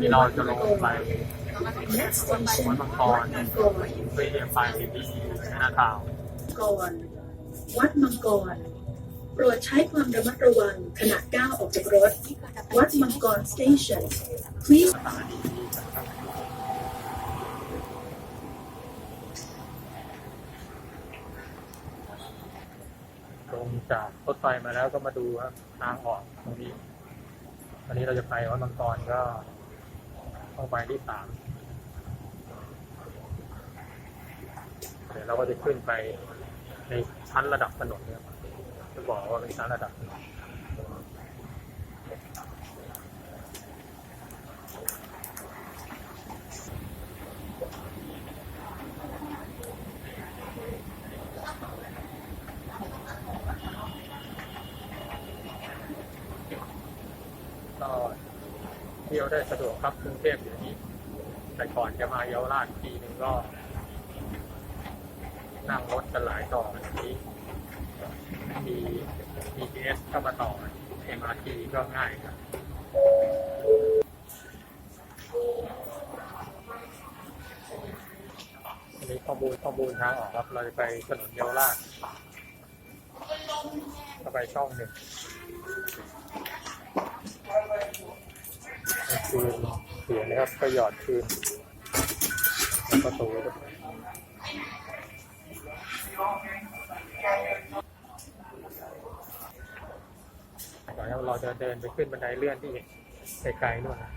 ที่เราจะลงไปสวัดมังกรมังกรเพื่อจะไปที่นาทาวน์กรวัดมังกร รดใช้ความระมัดระวังขณะก้าวออกจากรถ วัดมังกร station please สถานีนี้นะครับลงจากรถไฟมาแล้วก็มาดูครับทางออกตรงนี้ตอนนี้เราจะไปวัดมังกรก็ต้องไปที่สามเดี๋ยวเราก็จะขึ้นไปในชั้นระดับถนนเนี่ยจะบ กว่าเป็นชั้นระดับถนนก็เที่ยวได้สะดวกครับกรุงเทพอยู่นี้ แต่ก่อนจะมาเยาวราชทีนึงก็นั่งรถกันหลายต่อที นี้มี BTS เข้ามาต่อ MRT ก็ง่ายครับนี้ข้อมูลข้อมูลทางออกครับ เราจะไปถนนเยาวราชก็ไปช่องหนึ่งคืนเสียนะครับ ก็หยอดคืนแล้วประตูด้วย ก่อนที่เราจะเดินไปขึ้นบันไดเลื่อนที่ไกลๆนู่นนะ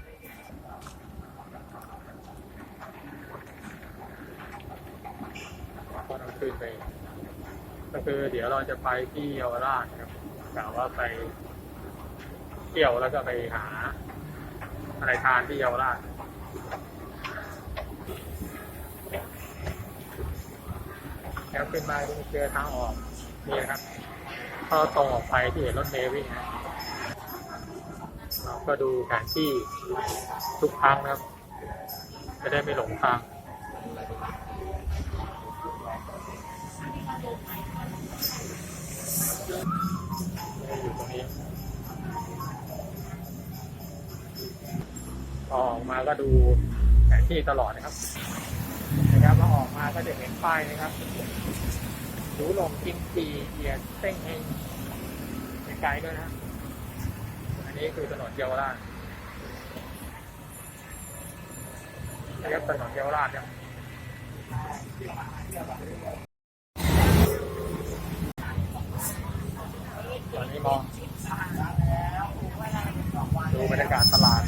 ก็ต้องขึ้นไป ก็คือเดี๋ยวเราจะไปที่เยาวราชครับกะว่าไปเที่ยวแล้วก็ไปหาอะไรทานที่เยาวราชแล้วขึ้นมาก็เจอทางออกนี่นะครับก็ตรงออกไปที่เห็นรถเมล์วิ่งนะ ก็ดูแผนที่ทุกครั้งนะครับ จะได้ไม่หลงทางอยู่ตรงนี้อออกมาก็ดูแผนที่ตลอดนะครับนะครับพอออกมาก็จะเห็นป้ายนะครับดูหลงกิมจีเอียนเต้งเฮงไกลด้วยนะอั นี้คือถนนเยาวราชเรียกถนนเยาวราชครับตอนนี้มองดูบรรยากาศตลาด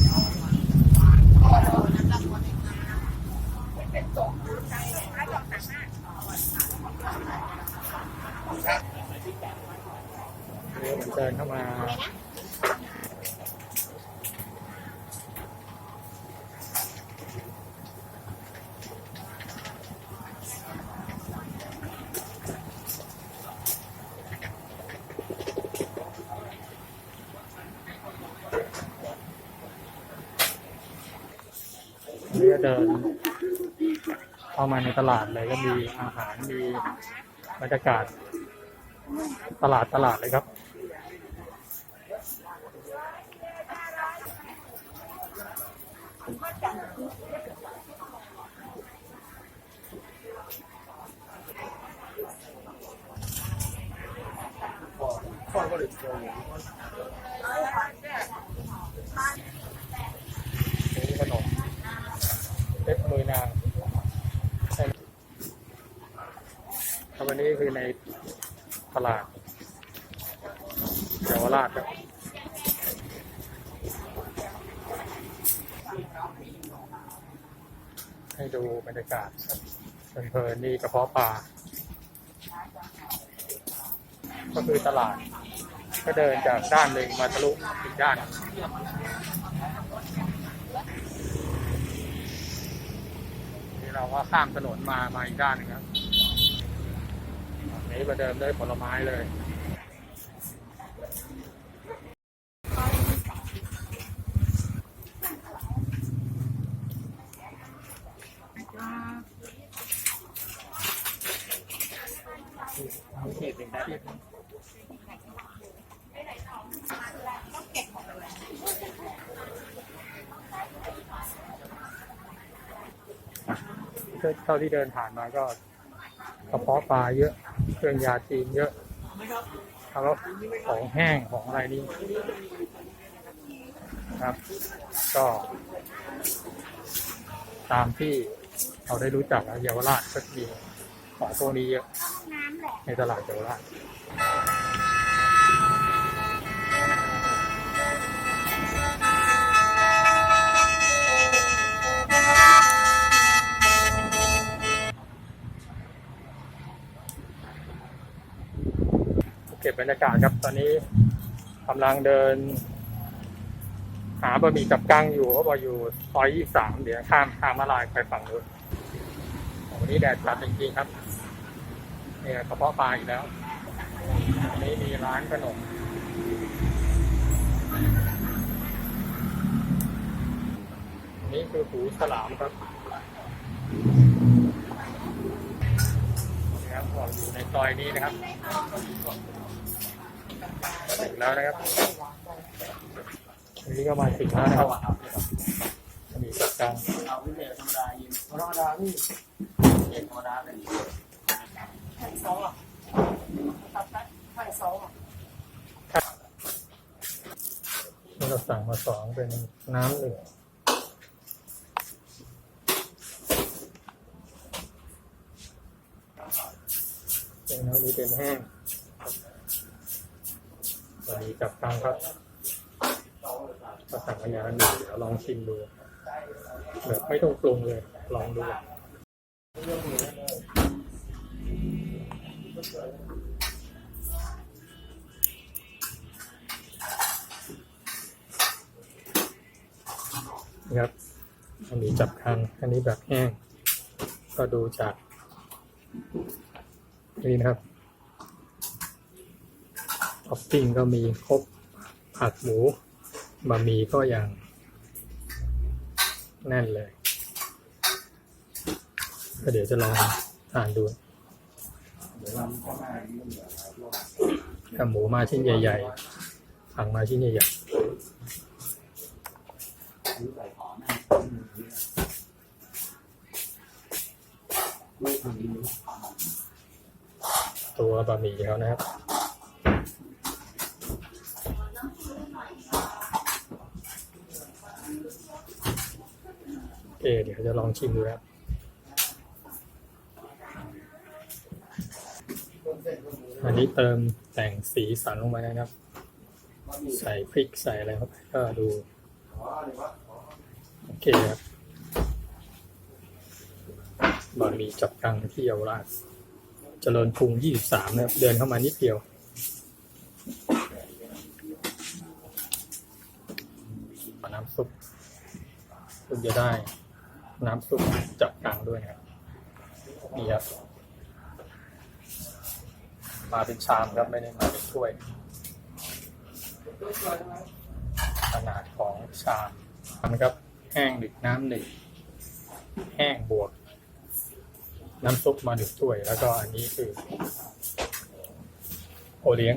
เรือมันเดินเข้ามา เรือเดินเข้ามาในตลาดเลยก็มีอาหารมีบรรยากาศตลาดตลาดเลยครับ นี่ขนมเล็บมือนางครับวันนี้คือในตลาดเยาวราชครับ ให้ดูบรรยากาศครับเพลินๆนี่กระเพาะปลา ก็คือตลาด ก็เดินจากด้านหนึ่งมาทะลุอีกด้านนี่เราก็ข้ามถนนมามาอีกด้านหนึงครับนนี้ประเดิมด้วยผลไม้เลย มีเขตหนึ่งนะที่ เท่าที่เดินผ่านมาก็กระเพาะปลาเยอะ เครื่องยาจีนเยอะแล้วของแห้งของอะไรนี่ครับ ก็ ตามที่เราได้รู้จักเยาวราชก็มีของพวกนี้เยอะในตลาดเยาวราช บบรรยากาศครับ ตอนนี้กำลังเดิน หาบะหมี่กับกังอยู่เขาบอกอยู่ซอยยี่สามเดี๋ยวข้ามทางมาลายไปฝั่งนู้นวันนี้แดดจัดจริงๆครับเนี่ยกระเพาะปลาอีกแล้วอันนี้มีร้านขนมนนี่คือหูฉลามครับนี่ครับบอ กอยู่ในซอยนี้นะครับถึงแล้วนะครับอันนี้ก็มาถึงแล้วนะครับมีจัดการเอาพิเศษธรรมดายินธรรมดาพี่เอกธรรมดาเลยที่เราสั่งมาสองเป็นน้ำหนึ่ง เป็นน้ำนี้เป็นแห้งวันนี้จับตังครับก็สั่งมาอย่างหนึ่งเดี๋ยวลองชิมดูแบบไม่ต้องปรุงเลย ลองดูนะครับ อันนี้จับคัน อันนี้แบบแห้ง ก็ดูจาก นี่นะครับท็อปปิ้งก็มีครบผัดหมูบะหมี่ก็อย่างแน่นเลย ก็เดี๋ยวจะลองทานดูถ้าหมูมาชิ้นใหญ่ๆสั่งมาชิ้นใหญ่ๆ ตัวบะหมี่เขานะครับโอเคเดี๋ยวจะลองชิมดูครับอันนี้เติมแต่งสีสันลงไปนะครับ ใส่พริกใส่อะไรเข้าไปก็ดู โอเคครับบะหมี่จับกังที่เยาวราช เจริญกรุง23นะครับ เดินเข้ามานิดเดียว น้ำซุปคุณจะได้ น้ำซุปจับกังด้วยนะครับนี่ครับ มาเป็นชามครับไม่ได้มาเป็นถ้วย ขนาดของชามนะครับ แห้งหนึ่งน้ำหนึ่ง แห้งบวก น้ำซุปมาหนึ่งถ้วย แล้วก็อันนี้คือ โอเลี้ยง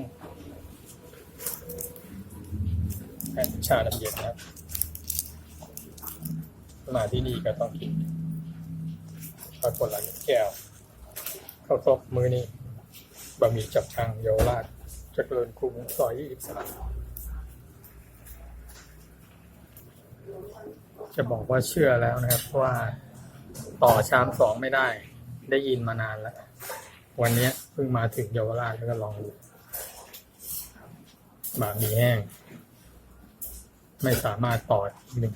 แห้งชาน้ำเย็นนะครับมาที่นี่ก็ต้องกินปรากฏละหนึ่งแก้วข้าวต้มมือนี้บะหมี่จับชางเยาวราชเจริญกรุงซอยยี่สิบสามจะบอกว่าเชื่อแล้วนะครับเพราะว่าต่อชามสองไม่ได้ ได้ยินมานานแล้ว วันนี้เพิ่งมาถึงเยาวราชแล้วก็ลองดูบะหมี่แห้ง ไม่สามารถต่ออีกหนึ่ง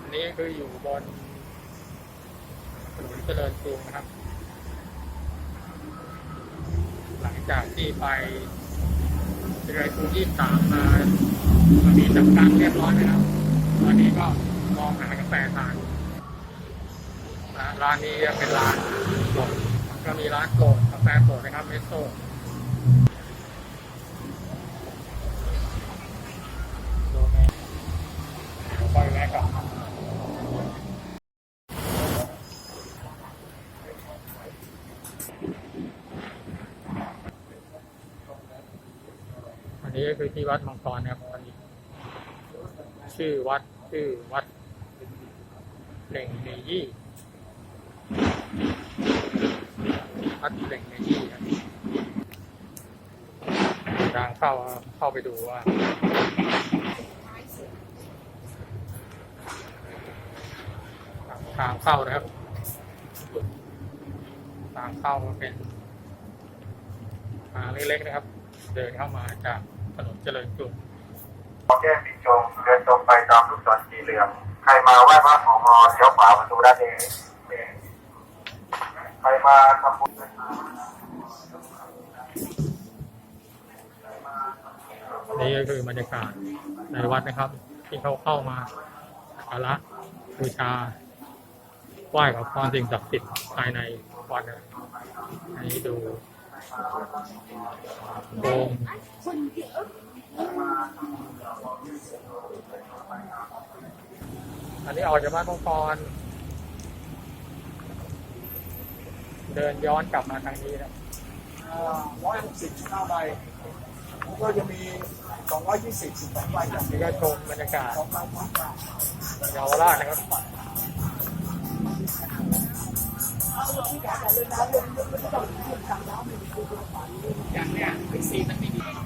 อันนี้คืออยู่บนถนนเจริญกรุงนะครับ หลังจากที่ไปเจริญกรุงยี่สามมาตอนนี้จับกางเรียบร้อยนะครับ ตอนนี้ก็มองหากาแฟทานร้านนี้เป็นร้านโปรดก็มีร้านโกดกาแฟโกดนะครับเมสโซไปแวะก่อนอันนี้คือที่วัดมังกรครับ ชื่อวัดชื่อวัดเหล่งเนยี่วัดเหล่งเนยี่ครับทางเข้าเข้าไปดูว่าทางเข้านะครับทางเข้ามันเป็นทางเล็กๆนะครับ เดินเข้ามาจากถนนเจริญกรุง ขอแก้มปีจงเดินตรงไปตามลูกศรสีเหลือง ใครมาไหว้พระขอพรเลี้ยวขวาประตูด้านนี้ใครมาทำบุญนี่ก็คือบรรยากาศในวัดนะครับ ที่เขาเข้ามาสักการะบูชาไหว้ขอพรสิ่งศักดิ์สิทธิ์ภายในวัดนะอันนี้ดูโดม อันนี้ออกจากบ้านมังกรเดินย้อนกลับมาทางนี้นะร้อยหกสิบห้าใบแล้วก็จะมีสองร้อยยี่สิบสิบสองใบจากนี่ก็ชมบรรยากาศสองใบสองใบเยาวราชนะครับอย่างเนี้ยเป็นซีมันไม่ดี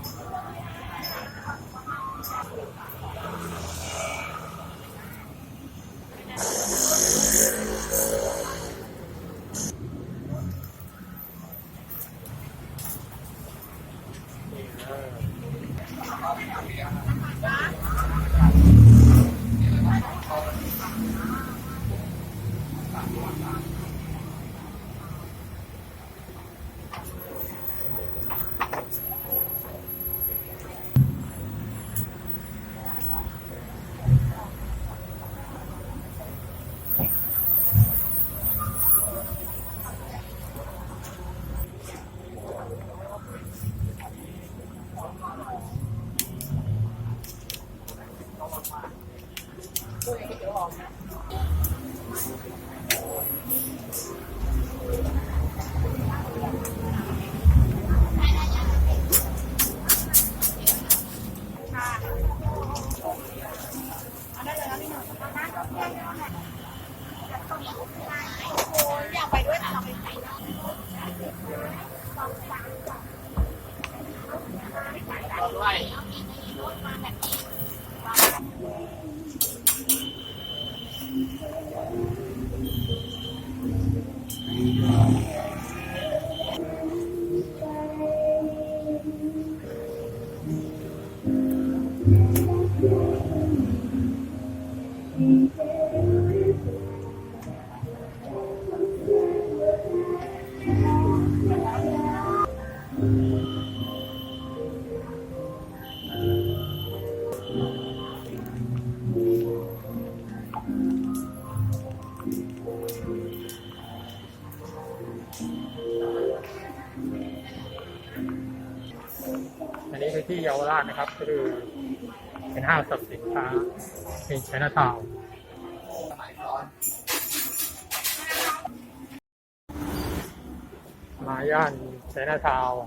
อันนี้คือที่เยาวราชนะครับก็คือเป็นห้างสรรพสินค้าเป็นชนะทาวน์มาย่านชนะทาวน์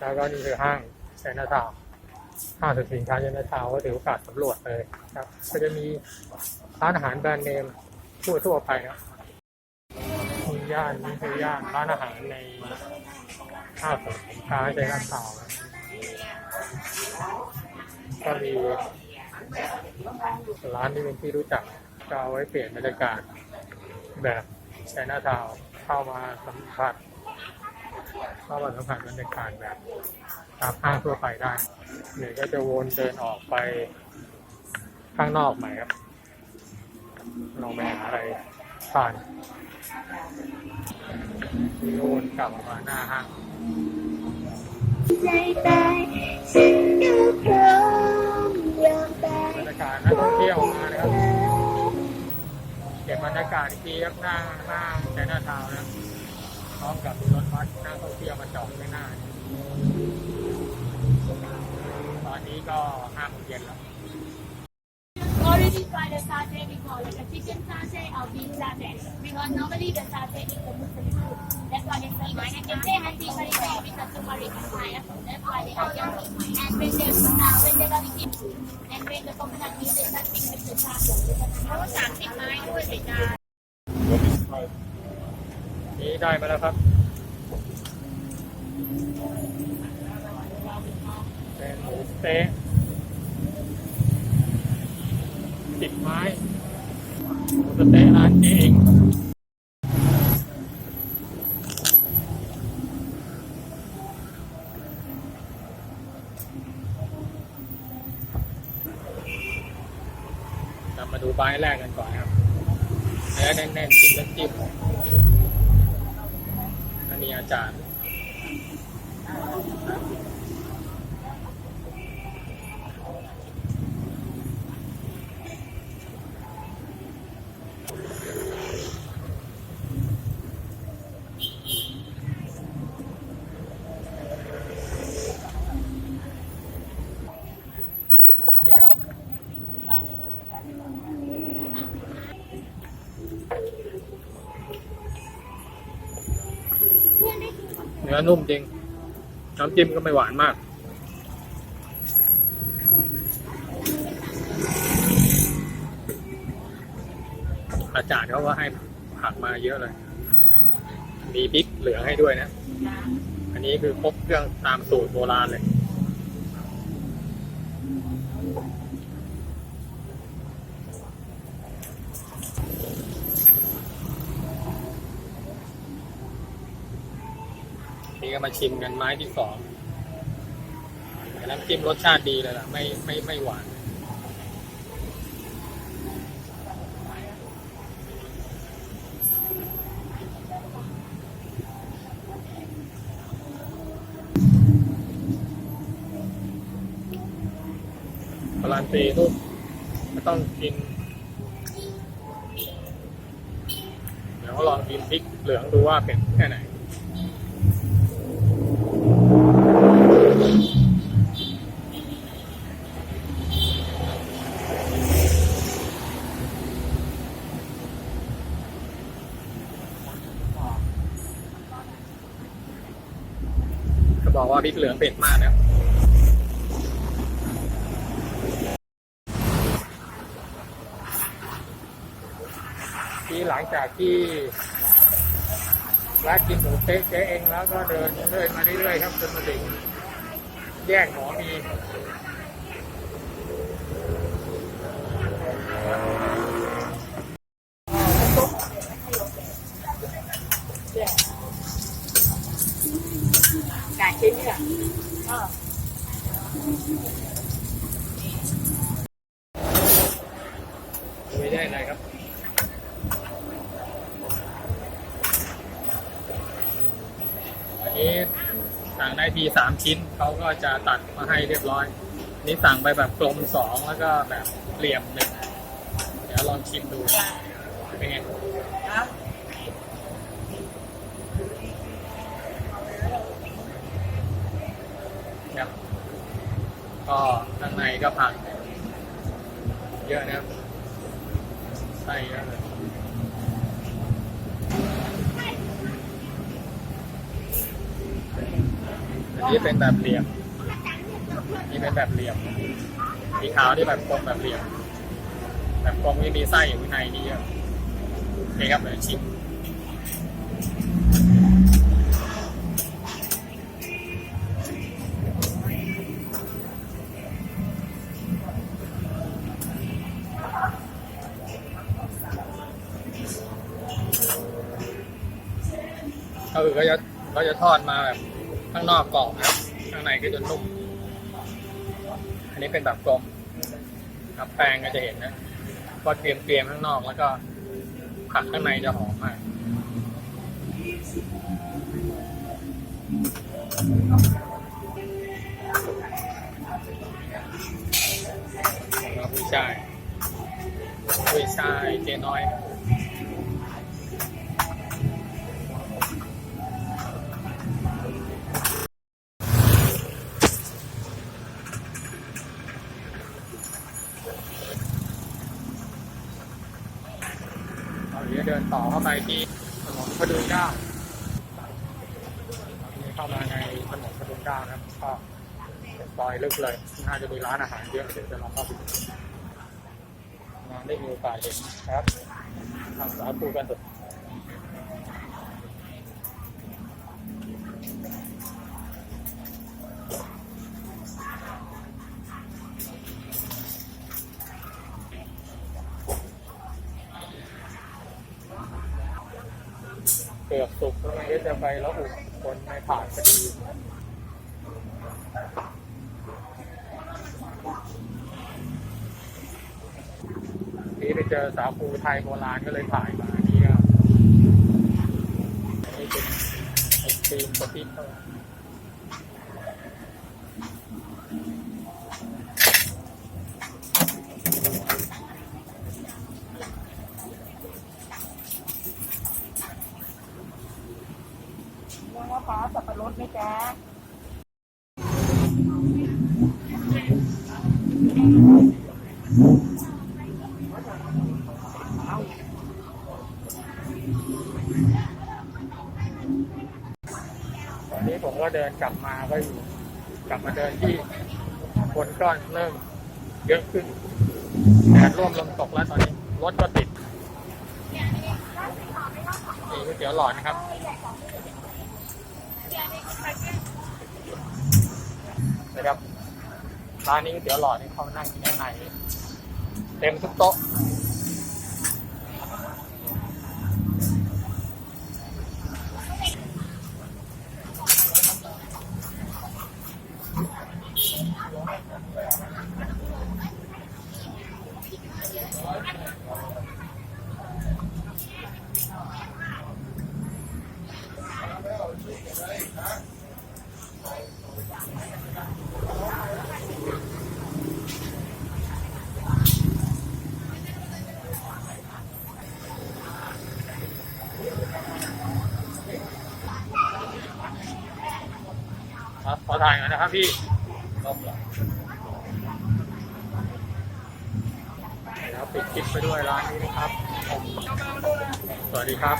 แล้วก็นี่คือห้างชนะทาวน์ห้างสรรพสินค้าชนะทาวน์ก็ถือโอกาสสำรวจเลยครับ ก็จะมีร้านอาหารแบรนด์เนมทั่วทั่วไปครับ ย่านนี่คือย่านร้านอาหารในห้างสรรพสินค้าชนะทาวก็มีร้านที่เป็นที่รู้จักก็เอาไว้เปลี่ยนบรรยากาศแบบแชน่าทาวเข้ามาสัมผัสเข้ามาสัมผัสบรรยากาศแบบตามห้างทั่วไปได้หรือก็จะวนเดินออกไปข้างนอกใหม่ครับลองไปหาอะไรทาน ที่วนกลับมาหน้าห้างใจตายฉันก็พร้อมยอมตายบรรยากาศนักท่องเที่ยวมานะครับเก็บบรรยากาศอีกทีครับหน้าหน้าแชน่าทาวน์นะพร้อมกับรถบัสนักท่องเที่ยวมาจอดข้างหน้านตอนนี้ก็ห้าโมงเย็นแล้ว Already by the side satay before, like a chicken satay or beef satay. Because normally the satay is the Muslim food. That's why they serve mine. And they have the curry with the turmeric and pineapple. That's why they have yummy. And when they uh, when they're got it and when the coconut meat is nothing with the satay. เขาสามสิบไม้ด้วยใส่จานนี่ได้มาแล้วครับเป็นหมูสเต๊ะ สิบไม้สเต๊ะร้านเองเรามาดูใบแรกกันก่อนครับเนื้อแน่นๆจิ้มแล้วจิ้มอันนี้อาจารย์ นื้อนุ่มจริง น้ำจิ้มก็ไม่หวานมากอาจารย์เขาก็ให้ผักมาเยอะเลย มีพริกเหลืองให้ด้วยนะ อันนี้คือครบเครื่องตามสูตรโบราณเลย มาชิมกันไม้ที่สองแต่น้ำจิ้มรสชาติดีเลยล่ะ ไม่ไม่ไม่หวานกานตีนุ่มไม่ต้องกิน เดี๋ยวลองกินพริกเหลืองดูว่าเป็นแค่ไหน ก็บอกว่า พริกเหลืองเผ็ดมากนะครับที่หลังจากที่ร้านกินหมูเต๊ะเจ๊เองแล้วก็เดินเดินมาเรื่อยๆครับจนมาถึงแยกหมอมี ไก่ชิ้นเนี่ย ไม่ได้อะไรครับ อันนี้สั่งได้ทีสาม ชิ้นเขาก็จะตัดมาให้เรียบร้อย นี่สั่งไปแบบกลมสองแล้วก็แบบเหลี่ยมหนึ่งเดี๋ยวลองชิมดูเป็นไงครับก็ข้างในก็ผักเยอะนะครับใส่เยอะเลย อันนี้เป็นแบบเหลี่ยมนี่เป็นแบบเหลี่ยมสีขาวนี่แบบกลมแบบเหลี่ยม แบบกลมที่มีไส้อยู่ข้างในนี่เยอะโอเคครับเดี๋ยวชิมก็คือก็จะก็จะทอดมาแบบ ข้างนอกกรอบครับ ข้างในก็จะนุ่ม อันนี้เป็นแบบกลมกับแป้งก็จะเห็นนะก็เตรียมเตรียมๆข้างนอกแล้วก็ผักข้างในจะหอมมากแล้วกุ้ยช่ายกุ้ยช่ายเจ๊น้อย ต่อเข้าไปที่ถนนพดุงเก้านี่เข้ามาในถนนพดุงเก้านะครับก็เป็นซอยลึกเลยน่าจะมีร้านอาหารเยอะเดี๋ยวจะลองเข้าไปดูมาได้มีโอกาสเห็นครับทางสาคูกันเถ ไปแล้วอุคนไม่ผ่านพอดีนี่ไปเจอสาคูไทยโบราณก็เลยถ่ายมานี่ก็นี่เป็นไอศครีมกะทิเท่า มาตอนนี้ผมก็เดินกลับมาก็อยู่ กลับมาเดินที่คนก็เริ่มเยอะขึ้นแดดร่วมลมตกแล้วตอนนี้รถก็ติดนี่ก๋วยเตี๋ยวหลอดนะครับ นะครับร้านนี้เดี๋ยวหลอดนี่เขานั่งกินข้างในเต็มทุกโต๊ะ ถ่ายหน่อยนะครับพี่แล้วปิดคลิปไปด้วยร้านนี้นะครับ สวัสดีครับ